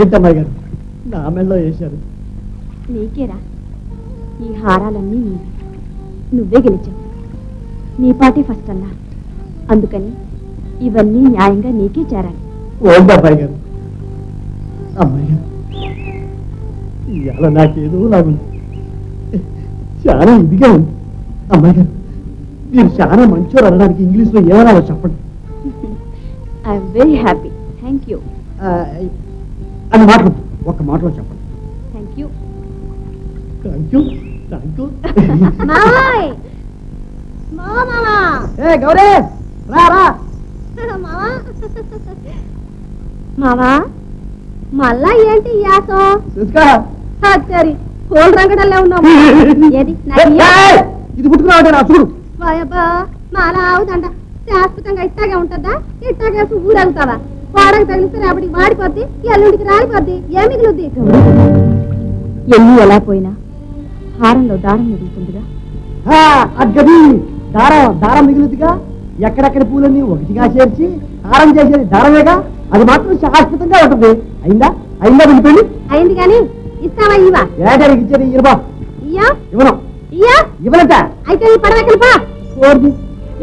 ఏంటమ్మాయి గారు? నా మెళ్ళలో వేశారు. నీకేరా? ఈ హారాలన్నీ నీవి. నువ్వే గెలిచావు. నీ పార్టీ ఫస్ట్ అన్నా అందుకని ఇవన్నీ న్యాయంగా నీకే చేరాలి. ఓండి అబ్బాయి గారు. అమ్మాయి గారు ఇవాళ నాకేదో లాగుంది. చాలా ఇదిగా ఉంది. అమ్మాయి గారు మీరు చాలా మంచోరు అనడానికి ఇంగ్లీష్లో ఏమనాలో చెప్పండి. I'm very happy thank you ఆ, అని మాటలు ఒక్క మాటలో చెప్పండి. Thank you thank you thank you మావాయ్ మావా ఏ గౌరీ! రా రా! మావా మావా మళ్ళా ఏంటి యాసం? చూసుకో సరి కోల్ రంగడల్లే ఉన్నావు. ఏది? ఇది పుట్టుకురావటే నా చూడు. వాయబ్బా మాలా అవుదంట శాశ్వతంగా ఇట్టాగే ఉంటుందా? ఇట్టాగేసి ఊరవుతావా వాడకు తగిలిస్తే రేపటికి వాడిపోద్ది ఎల్లుండికి రాలిపోద్ది. ఏ మిగులుద్ది ఎల్లు ఎలా పోయినా హారంలో దారం మిగులుతుందిగా. అగ్గది. దారం దారం మిగులుదిగా. ఎక్కడెక్కడ పూలన్నీ ఒకటిగా చేర్చి హారం చేసేది దారమేగా? అది మాత్రం శాశ్వతంగా ఉంటుంది. అయిందా? అయిందా వెళ్ళిపోయింది అయింది కానీ ఇస్తావా ఇవా ఏడాదికి ఇచ్చేది? ఇరబా ఇయ్యా? ఇవ్వను. ఇయ్యా? ఇవ్వనంట. అయితే ఈ పడవకి పా కోరిది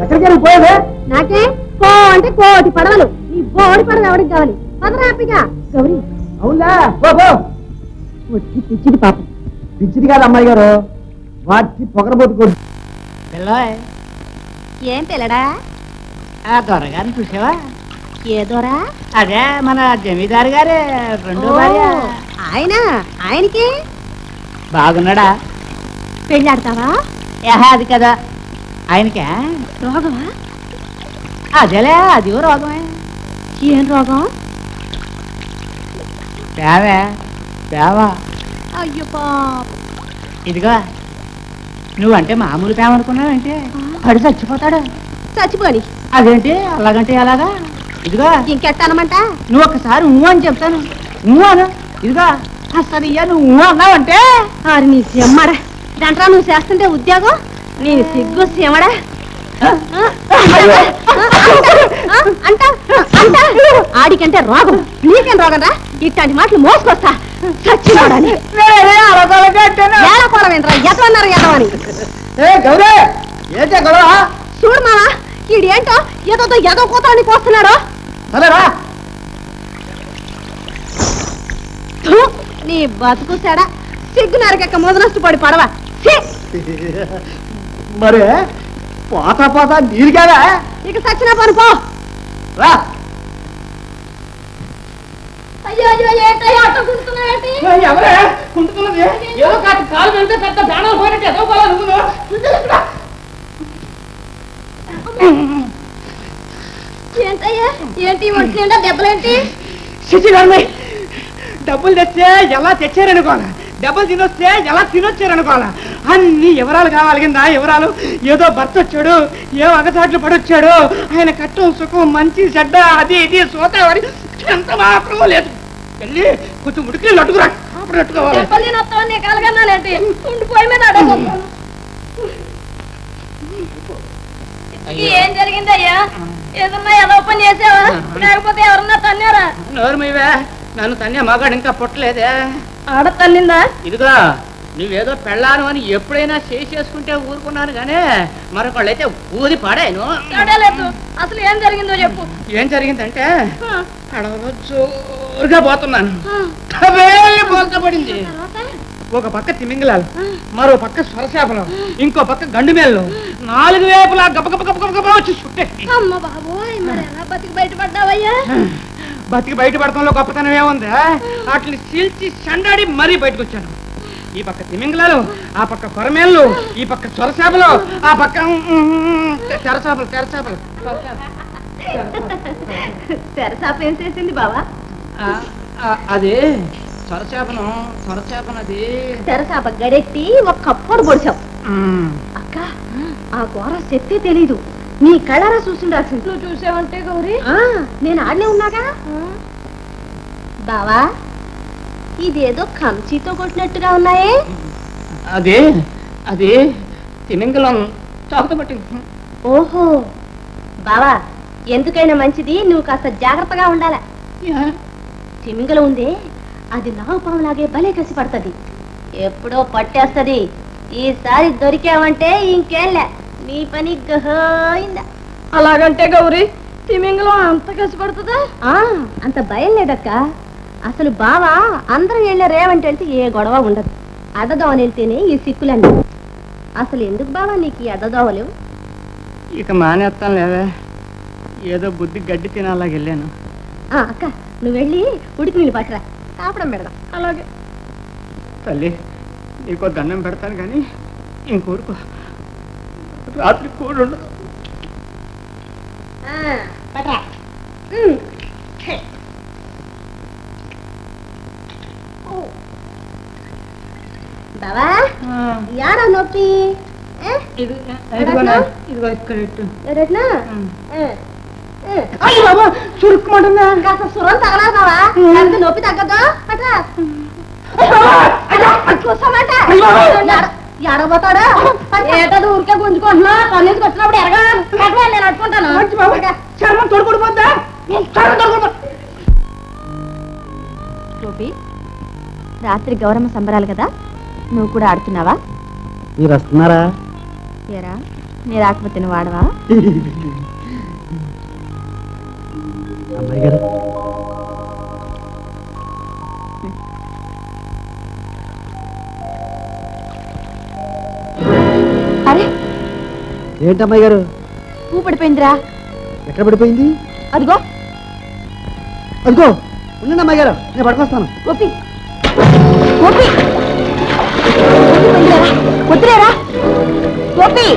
ఎక్కడికి పోయేదే? నాకే? కో అంటే కోటి పడవలు. ఈ బోడి పడవ ఎవరికి కావాలి? పదరాపిగా గౌరీ. అవునా? పో పో. వచ్చి పిచ్చిది పాపం. పిచ్చిది కాదు అమ్మాయి గారు. వాటి పొగరబోతుకోండి పిల్లాయ్ ఏం పిల్లడా? ఆ దొరగారిని చూసావా? ఏదోరా? అదే మన జమీదారు గారే రెండో భార్య. ఆయన? ఆయనకి? బాగున్నాడా? పెళ్ళాడతావా? ఏహా అది కదా. ఆయనకే? రోగమా? అదేలే అది రోగమే. ఏం రోగం? పేవే పేవా అయ్యో పాప. ఇదిగో నువ్వంటే మామూలు పేమ అనుకున్నావంటే పడి చచ్చిపోతాడు. చచ్చిపోని. అదేంటి? అలాగంటే అలాగా ఇదిగో. ఇంకెట్టనమంట నువ్వు ఒక్కసారి ఊ అని చెప్తాను. ఊ అను. ఇదిగో. అసలు ఇయ్య నువ్వు అన్నావంటే? ఆరి నీ సిమ్మడా. దాంట్లో నువ్వు చేస్తుంటే ఉద్యోగం? నీ సిగ్గు సిమ్మడా. అంట. అంట. ఆడికంటే రోగం. నీకేం రోగం రా ఇట్లాంటి మాటలు మోసుకొస్తా. చచ్చిపోడని ఏడకోవడమేంట్రా ఎట్లన్నారు ఎదవని. చూడు మావా ఈడు ఏంటో ఏదో పోస్తున్నాడు సరేరా థు, నీ బతుకు సెడ. సిగ్గు నరకెక్క మొదనష్టపడి పడవ! మరి పోత పోత నీరు కదా ఇక సచ్చిన పని పో. రా అయ్యో అయ్యో ఏంటయ్యా అట్ట కూర్చున్నావేంటి ఎవరే ఏదో కాదు కాలు వెళ్తే పెద్ద ప్రాణాలు పోయినట్టు నువ్వు ఏంటయ్యా ఏంటి దెబ్బలేంటి శశిధర్మి డబ్బులు తెచ్చే ఎలా తెచ్చారనుకోవాలా డబ్బులు తినొస్తే ఎలా తినొచ్చారనుకోవాలా అన్ని వివరాలు కావాలి కింద వివరాలు ఏదో భర్త వచ్చాడు ఏ అగచాట్లు పడొచ్చాడు ఆయన కట్టం సుఖం మంచి చెడ్డ అది ఇది సోతావని ఎంత మాత్రం లేదు వెళ్ళి కొంచెం ఉడికి లట్టుకురా అప్పుడు అలగన్నానేంటి ఉండిపోయి మీద ఏం జరిగిందయ్యా? ఏదన్నా ఏదో పని చేసావా? లేకపోతే ఎవరన్నా తన్నారా? నోరు మీవే నన్ను తన్నే మగాడు ఇంకా పుట్టలేదే. ఆడ తల్లిందా ఇదిగో నువ్వేదో పెళ్ళాను అని ఎప్పుడైనా చేసి చేసుకుంటే ఊరుకున్నాను గానీ మరొకళ్ళైతే ఊది పాడాను అసలు ఏం జరిగిందో చెప్పు. ఏం జరిగిందంటే అడవిలో జోరుగా పోతున్నాను. పడింది ఒక పక్క తిమింగలాలు మరో పక్క స్వరశాపలు ఇంకో పక్క గండు మేళ్ళు నాలుగు వేపులా గబ గబ గబ గబ గబ వచ్చి బతికి బయటపడటంలో గొప్పతనం ఏముంది? వాటిని చీల్చి చండాడి మరీ బయటకు వచ్చాను ఈ పక్క తిమింగలాలు ఆ పక్క కొరమేళ్ళు ఈ పక్క స్వరశాపలు ఆ పక్క తెరచాపలు తెరచాపలు తెరసాప ఏం చేసింది బావా? అది స్వరచాపన అది తెరసాప గడెట్టి ఒక కప్పుడు పొడిచావు. అక్క ఆ ఘోర శక్తి తెలీదు. నీ కళ్ళారా చూసిండాల్సింది నువ్వు చూసావంటే గౌరీ? నేను ఆడనే ఉన్నాగా? బావా ఇదేదో కంచితో కొట్టినట్టుగా ఉన్నాయే. అది అది తిమింగలం చాకుతో పట్టింది ఓహో బావా ఎందుకైనా మంచిది నువ్వు కాస్త జాగ్రత్తగా ఉండాలి. తిమింగలం ఉందే అది నాగుపాములాగే భలే కసి పడుతుంది. ఎప్పుడో పట్టేస్తది. ఈసారి దొరికావంటే ఇంకేంలే నీ పని గహోయిందా అలాగంటే గౌరీ తిమింగలం అంత కసిపడుతుందా ఆ, అంత భయం లేదక్క. అసలు బావా అందరం వెళ్ళే రేవంటి వెళ్తే ఏ గొడవ ఉండదు. అడ్డదోవని వెళ్తేనే ఈ సిక్కులన్నీ. అసలు ఎందుకు బావా నీకు ఈ అడ్డదోవలు ఇక మానేస్తాను లేవే. ఏదో బుద్ధి గడ్డి తినాలాగా వెళ్ళాను. ఆ, అక్క. నువ్వు వెళ్ళి ఉడికి నీళ్ళు పట్టరా కాపడం పెడదాం. అలాగే. తల్లి నీకో దండం పెడతాను కానీ ఇంకోరుకో రాత్రి కూడు ఉండదు. బావా యాడ నొప్పి? ఏ? ఇది ఇదిగోనా ఇదిగో ఇక్కడ అయ్య బాబా చురుక్కుమంటుందా కాస్త సురం తగలా బావా ఎంత నొప్పి తగ్గదు పట్రా. కూర్చోమాట. ఎడబోతాడా? ఏటది ఊరికే గుంజుకుంటున్నా కన్నీసుకు వచ్చినప్పుడు ఎరగా నేను అట్టుకుంటాను మంచి బాబా చర్మం తోడుకొడిపోద్దా చర్మం తోడుకొడిపో గోపి రాత్రి గౌరమ్మ సంబరాలు కదా? నువ్వు కూడా ఆడుతున్నావా? మీరు వస్తున్నారా? ఏరా నీ రాకపోతే నువ్వు ఆడవా? ఏంటమ్మాయి గారు? పువ్వు పడిపోయిందిరా. ఎక్కడ పడిపోయింది? అదిగో. అదిగో ఉండండి అమ్మాయి గారు నేను పడుకొస్తాను. గోపి. గోపి. వద్దులేరా. గోపి.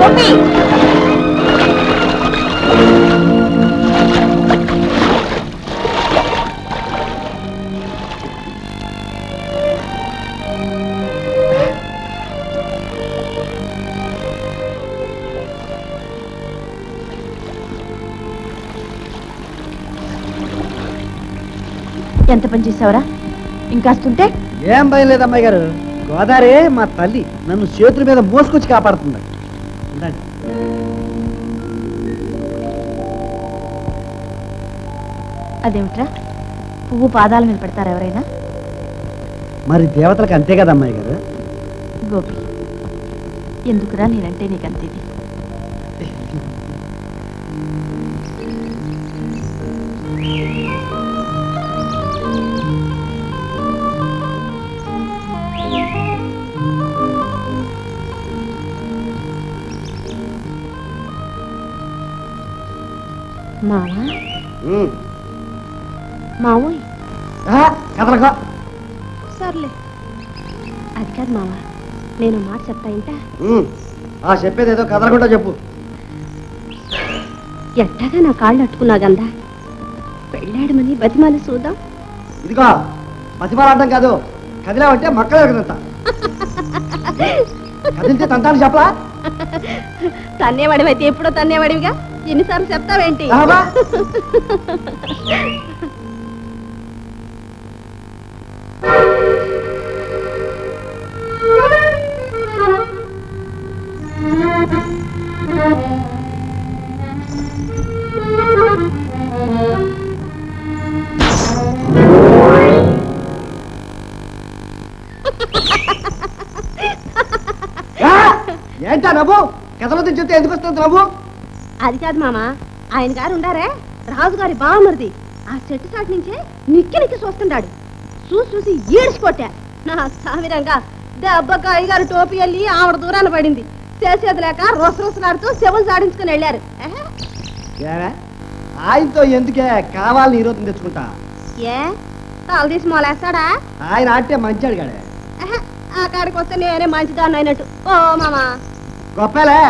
గోపి. ఎంత పని చేసావురా? ఇంకాస్తుంటే? ఏం భయం లేదు అమ్మాయి గారు. గోదావరి మా తల్లి నన్ను చేతుల మీద మోసుకొచ్చి కాపాడుతుంది. ఉండండి. అదేమిట్రా? పువ్వు పాదాల మీద పెడతారా ఎవరైనా? మరి దేవతలకు అంతే కదా అమ్మాయి గారు? గోపి ఎందుకురా నేనంటే నీకు అంత మావా. మావోయ్. కదలకో సర్లే. అది కాదు మావా నేను మాట చెప్తా ఇంటా. ఆ చెప్పేది ఏదో కదలకుండా చెప్పు. ఎట్టాగా నా కాళ్ళు అట్టుకున్నా గందా పెళ్ళాడమని బతిమాలి చూద్దాం. ఇదిగో పసిపాలాడటం కాదు కదిలావంటే మక్కలు ఎరగదంత కదిలితే తంతాను చెప్పలా? తన్నేవాడివైతే ఎప్పుడో తన్నేవాడివిగా? ఎన్నిసార్లు చెప్తావేంటి? ఏంటా నవ్వు? కథలో చెప్తే ఎందుకు వస్తుంది నవ్వు? అది కాదు మామ. ఆయన గారు ఉండారే? రాజుగారి బావమరిది. ఆ చెట్టు చాటు నుంచే నిక్కి నిక్కి చూస్తుంటాడు చూసి చూసి ఈడ్చికొట్టా నా సామిరంగా దెబ్బక అయ్యగారు టోపీ వెళ్ళి ఆవిడ దూరాన పడింది. చేసేది లేక రొస రొసలాడుతూ శవం సాడించుకుని వెళ్ళారు. ఆయనతో ఎందుకే కావాలని ఈరోజు తెచ్చుకుంటా? ఏ? తాలు తీసి మొలేస్తాడా? ఆయన ఆడితే మంచి అడిగాడే ఎహె, ఆ కాడికి వస్తే నేనే మంచిదాన్ని అయినట్టు. ఓ మామా. గొప్పలే.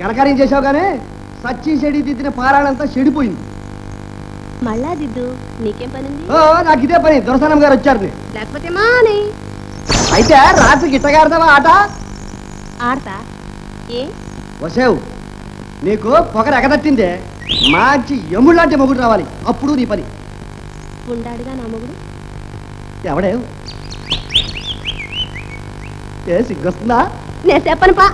కనకార్యం చేసావు కానీ సచ్చి చెడి దిద్దిన పారాడంతా చెడిపోయింది. మళ్ళా దిద్దు నీకేం పనింది? ఓ నాకు ఇదే పని. దొరసనం గారు వచ్చారు. లేకపోతే మాని. అయితే రాత్రి గిట్టగాడదావా ఆట? ఆడతా. ఏ? వసేవు. నీకు పొగరు ఎగదట్టిందే. మంచి ఎముడు మొగుడు రావాలి. అప్పుడు నీ పని. ఉండాడుగా నా మొగుడు. ఎవడే? ఏ సిగ్గొస్తుందా? నేను చెప్పను పా.